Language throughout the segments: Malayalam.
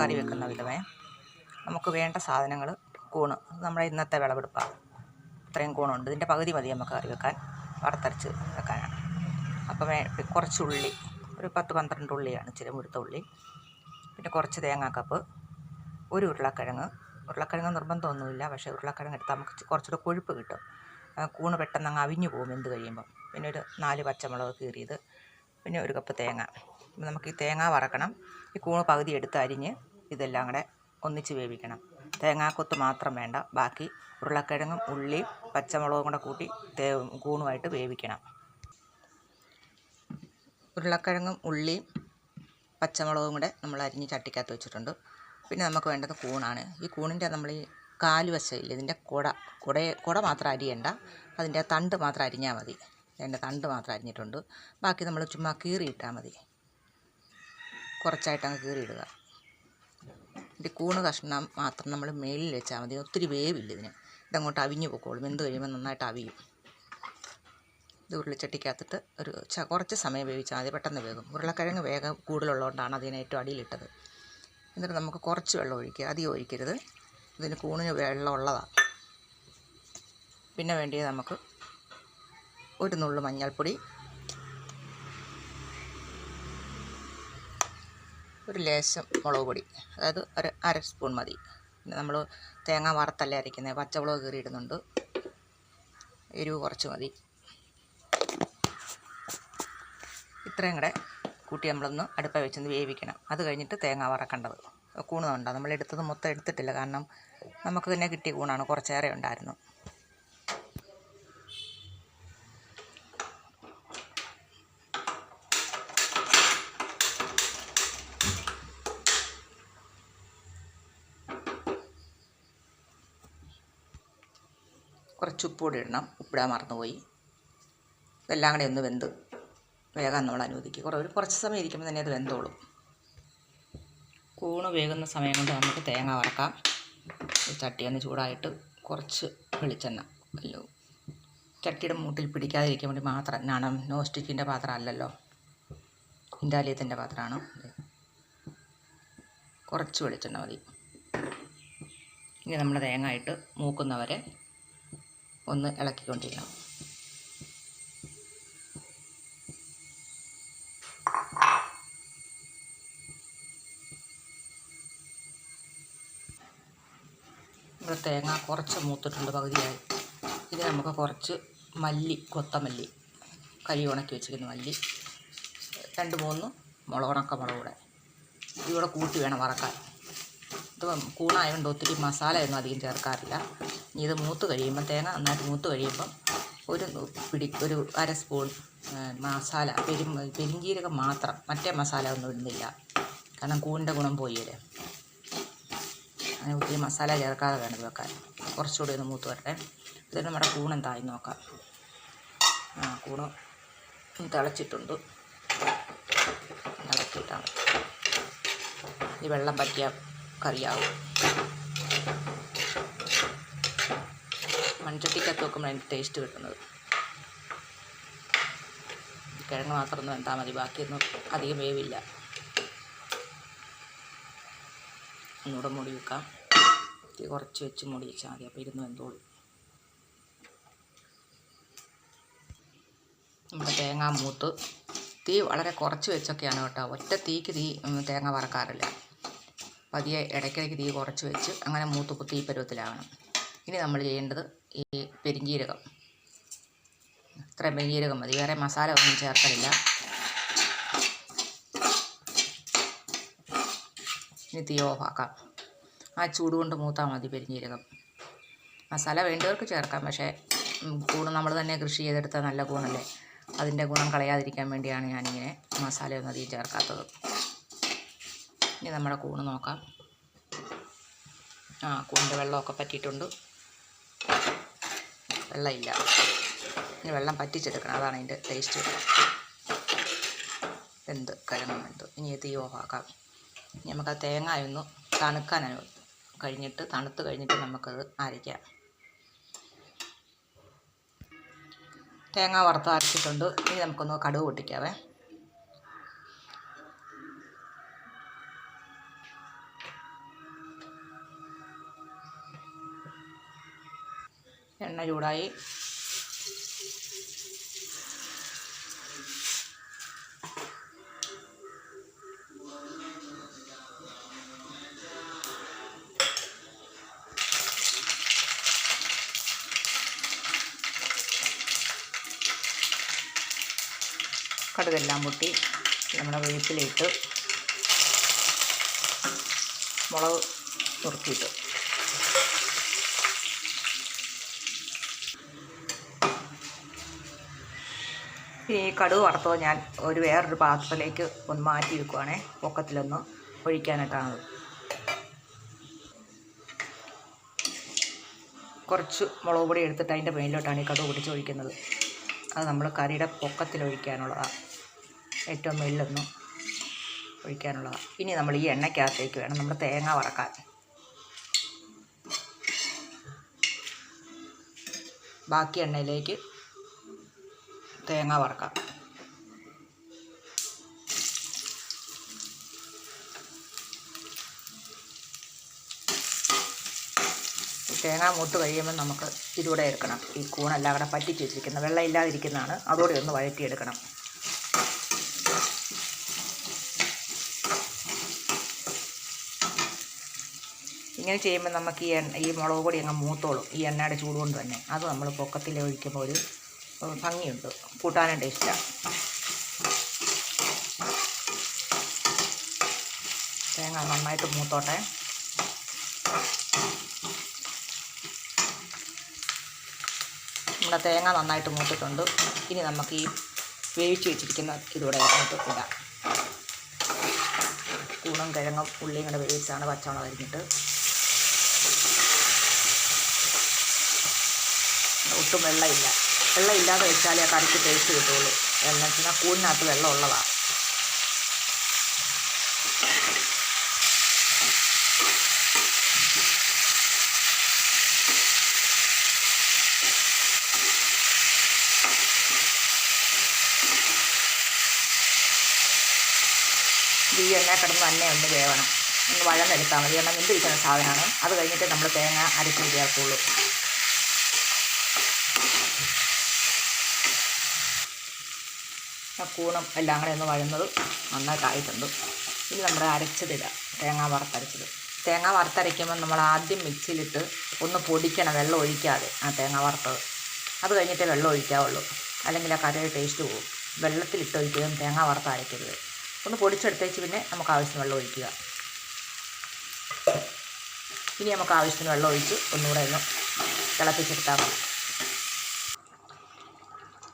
കറി വെക്കുന്ന വിധമേ. നമുക്ക് വേണ്ട സാധനങ്ങൾ കൂണ്. നമ്മുടെ ഇന്നത്തെ വിളവെടുപ്പാണ് ഇത്രയും കൂണുണ്ട്. ഇതിന്റെ പകുതി മതി നമുക്ക് കറി വെക്കാൻ. വറുത്തരച്ച് വെക്കാനാണ്. അപ്പോൾ കുറച്ച് ഉള്ളി. ഒരു പത്ത് പന്ത്രണ്ട് ഉള്ളിയാണ് ഇച്ചിരി മുഴുത്ത ഉള്ളി. പിന്നെ കുറച്ച് തേങ്ങാക്കപ്പ്. ഒരു ഉരുളക്കിഴങ്ങ്. ഉരുളക്കിഴങ്ങ് നിർബന്ധമൊന്നുമില്ല. പക്ഷേ ഉരുളക്കിഴങ്ങ് എടുത്താൽ നമുക്ക് കുറച്ചുകൂടെ കൊഴുപ്പ് കിട്ടും. കൂണ് പെട്ടെന്ന് അങ്ങ് അവിഞ്ഞു പോകും എന്ത് കഴിയുമ്പം. പിന്നെ ഒരു നാല് പച്ചമുളക് കീറിയത്. പിന്നെ ഒരു കപ്പ് തേങ്ങ. നമുക്ക് ഈ തേങ്ങ വറക്കണം. ഈ കൂണ് പകുതി എടുത്ത് അരിഞ്ഞ് ഇതെല്ലാം കൂടെ ഒന്നിച്ച് വേവിക്കണം. തേങ്ങാക്കൊത്ത് മാത്രം വേണ്ട. ബാക്കി ഉരുളക്കിഴങ്ങും ഉള്ളിയും പച്ചമുളകും കൂടെ കൂട്ടി തേ കൂണുമായിട്ട് വേവിക്കണം. ഉരുളക്കിഴങ്ങും ഉള്ളിയും പച്ചമുളകും കൂടെ നമ്മൾ അരിഞ്ഞ് ചട്ടിക്കകത്ത് വെച്ചിട്ടുണ്ട്. പിന്നെ നമുക്ക് വേണ്ടത് കൂണാണ്. ഈ കൂണിന്റെ നമ്മൾ ഈ കാൽ വശമില്ല ഇതിന്റെ കുട കുടയെ കുട മാത്രം അരിയണ്ട. അതിന്റെ തണ്ട് മാത്രം അരിഞ്ഞാൽ മതി. അതിന്റെ തണ്ട് മാത്രം അരിഞ്ഞിട്ടുണ്ട്. ബാക്കി നമ്മൾ ചുമ്മാ കീറിയിട്ടാൽ മതി. കുറച്ചായിട്ട് അങ്ങ് കീറിയിടുക. ഇത് കൂണ് കഷ്ണം മാത്രം നമ്മൾ മേളിൽ വെച്ചാൽ മതി. ഒത്തിരി വേവില്ല ഇതിന്. ഇതങ്ങോട്ട് അവിഞ്ഞു പൊക്കോളും. വെന്ത് കഴിയുമ്പോൾ നന്നായിട്ട് അവിയും. ഇത് ഉരുളിച്ചട്ടിക്കകത്തിട്ട് ഒരു ച കുറച്ച് സമയം വേവിച്ചാൽ മതി. പെട്ടെന്ന് വേകും. ഉരുളക്കിഴങ്ങ് വേഗം കൂടുതലുള്ളതുകൊണ്ടാണ് അതിന് ഏറ്റവും അടിയിലിട്ടത്. എന്നിട്ട് നമുക്ക് കുറച്ച് വെള്ളം ഒഴിക്കുക. അധികം ഒഴിക്കരുത്. ഇതിന് കൂണിന് വെള്ളം ഉള്ളതാണ് പിന്നെ വേണ്ടിയത് നമുക്ക് ഒരു നുള്ളു മഞ്ഞൾപ്പൊടി ഒരു ലേശം മുളക് പൊടി അതായത് ഒരു അര സ്പൂൺ മതി. നമ്മൾ തേങ്ങ വറുത്തല്ലേ അരയ്ക്കുന്നത് പച്ചമുളക് കീറിയിടുന്നുണ്ട്. എരിവ് കുറച്ച് മതി. ഇത്രയും കൂടെ കൂട്ടി നമ്മളൊന്ന് അടുപ്പ വെച്ചൊന്ന് വേവിക്കണം. അത് കഴിഞ്ഞിട്ട് തേങ്ങ വറക്കേണ്ടത്. കൂണുന്നുണ്ടോ? നമ്മളെടുത്തത് മൊത്തം എടുത്തിട്ടില്ല. കാരണം നമുക്ക് തന്നെ കിട്ടിയ കൂണാണ്. കുറച്ചേറെ ഉണ്ടായിരുന്നു. കുറച്ച് ഉപ്പ് കൂടി ഇടണം ഉപ്പിടാൻ മറന്നുപോയി. ഇതെല്ലാം കൂടെ ഒന്ന് വെന്ത് വേഗം നമ്മൾ അനുവദിക്കുക. കുറേ ഒരു കുറച്ച് സമയം ഇരിക്കുമ്പോൾ തന്നെ അത് വെന്തോളും. കൂണ് വേകുന്ന സമയം കൊണ്ട് നമുക്ക് തേങ്ങ വറക്കാം. ചട്ടി ഒന്ന് ചൂടായിട്ട് കുറച്ച് വെളിച്ചെണ്ണ. അല്ലോ. ചട്ടിയുടെ മൂട്ടിൽ പിടിക്കാതിരിക്കാൻ വേണ്ടി മാത്രം നാണം നോ സ്റ്റിക്കിന്റെ പാത്രം അല്ലല്ലോ. ഇൻഡാലിയത്തിന്റെ പാത്രമാണ്. കുറച്ച് വെളിച്ചെണ്ണ മതി. ഇനി നമ്മൾ തേങ്ങ ഇട്ട് മൂക്കുന്നവരെ ഒന്ന് ഇളക്കിക്കൊണ്ടിരിക്കണം. ഇവിടെ തേങ്ങ കുറച്ച് മൂത്തിട്ടുണ്ട് പകുതിയായി. ഇനി നമുക്ക് കുറച്ച് മല്ലി കൊത്തമല്ലി കരി ഉണക്കി വെച്ചിരിക്കുന്ന മല്ലി രണ്ട് മൂന്ന് മുളക് ഉണക്ക മുളക് കൂടെ. ഇതിവിടെ കൂട്ടി വേണം വറക്കാൻ. ഇത് കൂണായതുകൊണ്ട് ഒത്തിരി മസാലയൊന്നും അധികം ചേർക്കാറില്ല. ഇത് മൂത്ത് കഴിയുമ്പോൾ തേങ്ങ നന്നായിട്ട് മൂത്ത് കഴിയുമ്പം ഒരു പിടി ഒരു അര സ്പൂൺ മസാല പെരും പെരിഞ്ജീരകം മാത്രം. മറ്റേ മസാല ഒന്നും ഇടുന്നില്ല. കാരണം കൂണിന്റെ ഗുണം പോയില്ലേ? അങ്ങനെ ഒത്തിരി മസാല ചേർക്കാതെ വേണം വെക്കാൻ. കുറച്ചുകൂടി ഒന്ന് മൂത്ത് വരട്ടെ. ഇതിന് നമ്മുടെ കൂണെന്തായി നോക്കാം. ആ കൂണ് തിളച്ചിട്ടുണ്ട്. ഇളക്കിയിട്ടാണ് ഈ വെള്ളം പറ്റിയ കറിയാവും. മൺചട്ടിക്കകത്ത് വെക്കുമ്പോൾ അതിന്റെ ടേസ്റ്റ് കിട്ടുന്നത്. കിഴങ്ങ് മാത്രം ഒന്ന് വെന്താൽ മതി ബാക്കിയൊന്നും അധികം വേവില്ല. ഒന്നുകൂടെ മൂടി വെക്കാം. കുറച്ച് വെച്ച് മൂടി വെച്ചാൽ മതി അപ്പോൾ ഇരുന്ന് വെന്തോളൂ. നമ്മുടെ തേങ്ങ മൂത്ത് തീ വളരെ കുറച്ച് വെച്ചൊക്കെയാണ് കേട്ടോ. ഒറ്റ തീക്ക് തീ തേങ്ങ വറക്കാറില്ല. പതിയെ ഇടയ്ക്കിടയ്ക്ക് തീ കുറച്ച് വെച്ച് അങ്ങനെ മൂത്ത് തീ പരുവത്തിലാവണം. ഇനി നമ്മൾ ചെയ്യേണ്ടത് ഈ പെരിഞ്ജീരകം ഇത്രയും പെരിഞ്ജീരകം മതി. വേറെ മസാല ഒന്നും ചേർക്കലില്ല. ഇനി തീ ഓഫാക്കാം. ആ ചൂട് കൊണ്ട് മൂത്താൽ മതി പെരിഞ്ജീരകം മസാല വേണ്ടവർക്ക് ചേർക്കാം. പക്ഷേ ഗുണം നമ്മൾ തന്നെ കൃഷി ചെയ്തെടുത്ത നല്ല കൂണല്ലേ. അതിന്റെ ഗുണം കളയാതിരിക്കാൻ വേണ്ടിയാണ് ഞാനിങ്ങനെ മസാലയൊന്നും അധികം ചേർക്കാത്തത്. ഇനി നമ്മുടെ കൂണ് നോക്കാം. ആ കൂണിന്റെ വെള്ളമൊക്കെ പറ്റിയിട്ടുണ്ട്. വെള്ളമില്ല. ഇനി വെള്ളം പറ്റിച്ചെടുക്കണം. അതാണ് അതിന്റെ ടേസ്റ്റ് എന്ത് വെന്ത്. ഇനി തീ ഓഫാക്കാം. ഇനി നമുക്ക് ആ തേങ്ങയൊന്ന് തണുക്കാൻ അനു- കഴിഞ്ഞിട്ട് തണുത്ത് കഴിഞ്ഞിട്ട് നമുക്കത് അരയ്ക്കാം. തേങ്ങ വറുത്ത് അരച്ചിട്ടുണ്ട്. ഇനി നമുക്കൊന്ന് കടുക് പൊട്ടിക്കാവേ. എണ്ണ ചൂടായി. കടുകെല്ലാം പൊട്ടി നമ്മുടെ വേപ്പിലിട്ട് മുളക് നുറുക്കിയിട്ട്. ഈ കടുക് വറുത്തത് ഞാൻ ഒരു വേറൊരു പാത്രത്തിലേക്ക് ഒന്ന് മാറ്റി വെക്കുവാണേ. പൊക്കത്തിലൊന്ന് ഒഴിക്കാനായിട്ടാണത്. കുറച്ച് മുളക് പൊടി എടുത്തിട്ട് അതിന്റെ മേലിലോട്ടാണ് ഈ കടുക് പിടിച്ച് ഒഴിക്കുന്നത്. അത് നമ്മൾ കറിയുടെ പൊക്കത്തിലൊഴിക്കാനുള്ളതാണ് ഏറ്റവും മേളിലൊന്ന് ഒഴിക്കാനുള്ളതാണ് ഇനി നമ്മൾ ഈ എണ്ണയ്ക്കകത്തേക്ക് വേണം നമ്മൾ തേങ്ങ വറക്കാൻ. ബാക്കി എണ്ണയിലേക്ക് തേങ്ങ വറക്കാം. തേങ്ങ മൂത്ത് കഴിയുമ്പോൾ നമുക്ക് ഇതിലൂടെ എടുക്കണം. ഈ കൂണെല്ലാം കൂടെ പറ്റിച്ച് വെച്ചിരിക്കുന്ന വെള്ളം ഇല്ലാതിരിക്കുന്നതാണ്. അതോടെ ഒന്ന് വഴറ്റിയെടുക്കണം. ഇങ്ങനെ ചെയ്യുമ്പോൾ നമുക്ക് ഈ എണ്ണ ഈ മുളക് പൊടി അങ്ങ് മൂത്തോളും. ഈ എണ്ണയുടെ ചൂടുകൊണ്ട് തന്നെ. അത് നമ്മൾ പൊക്കത്തിൽ ഒഴിക്കുമ്പോൾ ഒരു ഭംഗിയുണ്ട്. കൂട്ടാനും ടേസ്റ്റാണ് തേങ്ങ നന്നായിട്ട് മൂത്തോട്ടെ. നമ്മുടെ തേങ്ങ നന്നായിട്ട് മൂത്തിട്ടുണ്ട്. ഇനി നമുക്ക് ഈ വേവിച്ച് വെച്ചിരിക്കുന്ന ഇതോടെ അങ്ങോട്ട് ഇടാം. കൂണും കിഴങ്ങും ഉള്ളിയും കൂടെ വേവിച്ചാണ് പച്ചമുളക് അരിഞ്ഞിട്ട്. ഒട്ടും വെള്ളമില്ല. വെള്ളം ഇല്ലാതെ വെച്ചാലേ ആ കറിക്ക് ടേസ്റ്റ് കിട്ടുള്ളൂ. എന്ന് വെച്ചാൽ കൂടിനകത്ത് വെള്ളം ഉള്ളതാണ് ഈ എണ്ണ കിടന്ന് തന്നെ ഒന്ന് വേവണം. ഒന്ന് വഴന്നെടുത്താൽ മതി. എണ്ണ വെന്തിരിക്കുന്ന സാധനമാണ്. അത് കഴിഞ്ഞിട്ട് നമ്മൾ തേങ്ങ അരച്ച് ചേർക്കുള്ളൂ കൂണും എല്ലാം കൂടെ ഒന്ന് വഴുന്നത് നന്നായിട്ടായിട്ടുണ്ട്. ഇനി നമ്മൾ അരച്ചതിടാം തേങ്ങ വറുത്തരച്ചത്. തേങ്ങ വറുത്തരയ്ക്കുമ്പോൾ നമ്മൾ ആദ്യം മിക്സിയിലിട്ട് ഒന്ന് പൊടിക്കണം വെള്ളം ഒഴിക്കാതെ ആ തേങ്ങ വറുത്തത്. അത് കഴിഞ്ഞിട്ടേ വെള്ളം ഒഴിക്കാവുള്ളൂ. അല്ലെങ്കിൽ ആ കറിയുടെ ടേസ്റ്റ് പോകും. വെള്ളത്തിലിട്ട് ഒഴിക്കുകയും തേങ്ങ വറുത്ത് അരയ്ക്കരുത്. ഒന്ന് പൊടിച്ചെടുത്തേച്ച് പിന്നെ നമുക്ക് ആവശ്യത്തിന് വെള്ളം ഒഴിക്കുക. ഇനി നമുക്ക് ആവശ്യത്തിന് വെള്ളം ഒഴിച്ച് ഒന്നുകൂടെ ഒന്ന് തിളപ്പിച്ചെടുത്താൽ മതി.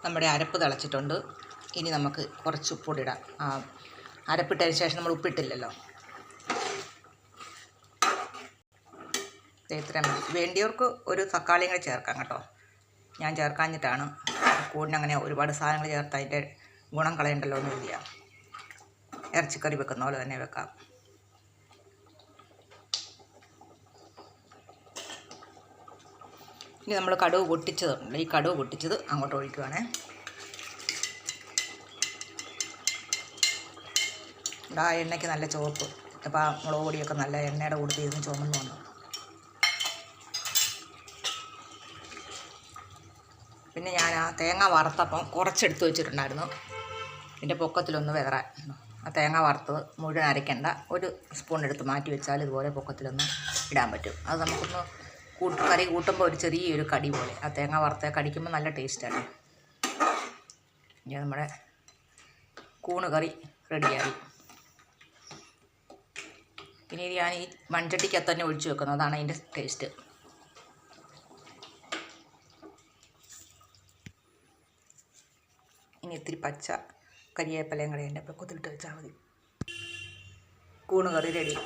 നമ്മുടെ അരപ്പ് തിളച്ചിട്ടുണ്ട്. ഇനി നമുക്ക് കുറച്ച് ഉപ്പൊടി ഇടാം ആ അരപ്പിട്ടതിന് ശേഷം നമ്മൾ ഉപ്പിട്ടില്ലല്ലോ. ഇത്ര വേണ്ടിയവർക്ക് ഒരു തക്കാളിയും കൂടെ ചേർക്കാം കേട്ടോ. ഞാൻ ചേർക്കാഞ്ഞിട്ടാണ് കൂടിനങ്ങനെ ഒരുപാട് സാധനങ്ങൾ ചേർത്ത് അതിന്റെ ഗുണം കളയണ്ടല്ലോ കരുതിയാ. ഇറച്ചിക്കറി വെക്കുന്ന പോലെ തന്നെ വെക്കാം. ഇനി നമ്മൾ കടുവ് പൊട്ടിച്ചതുണ്ട് ഈ കടുവ് പൊട്ടിച്ചത് അങ്ങോട്ട് ഒഴിക്കുവാണേ. ഇവിടെ ആ എണ്ണയ്ക്ക് നല്ല ചുവപ്പ്. അപ്പോൾ ആ മുളക് പൊടിയൊക്കെ നല്ല എണ്ണയുടെ കൂടെ ഇരുന്ന് ചുമന്ന് വന്നു. പിന്നെ ഞാൻ ആ തേങ്ങ വറുത്തപ്പം കുറച്ചെടുത്ത് വെച്ചിട്ടുണ്ടായിരുന്നു. ഇതിന്റെ പൊക്കത്തിലൊന്ന് വിതറാൻ. ആ തേങ്ങ വറുത്തത് മുഴുവൻ അരയ്ക്കണ്ട. ഒരു സ്പൂൺ എടുത്ത് മാറ്റി വെച്ചാൽ ഇതുപോലെ പൊക്കത്തിലൊന്ന് ഇടാൻ പറ്റും. അത് നമുക്കൊന്ന് കൂട്ട് കറി കൂട്ടുമ്പോൾ ഒരു ചെറിയൊരു കടി പോലെ. ആ തേങ്ങ വറുത്ത കടിക്കുമ്പോൾ നല്ല ടേസ്റ്റാണ് ഇനി നമ്മുടെ കൂണ് കറി റെഡിയായി ഇത് ഞാൻ ഈ മൺചട്ടിക്കകത്ത് തന്നെ ഒഴിച്ചു വെക്കുന്നത് അതാണ് അതിന്റെ ടേസ്റ്റ്. ഇനി ഇത്തിരി പച്ച കരിയേപ്പലയും കൂടെ എന്റെ പൊക്കത്തിലിട്ട് വെച്ചാൽ മതി. കൂണ് കറി റെഡി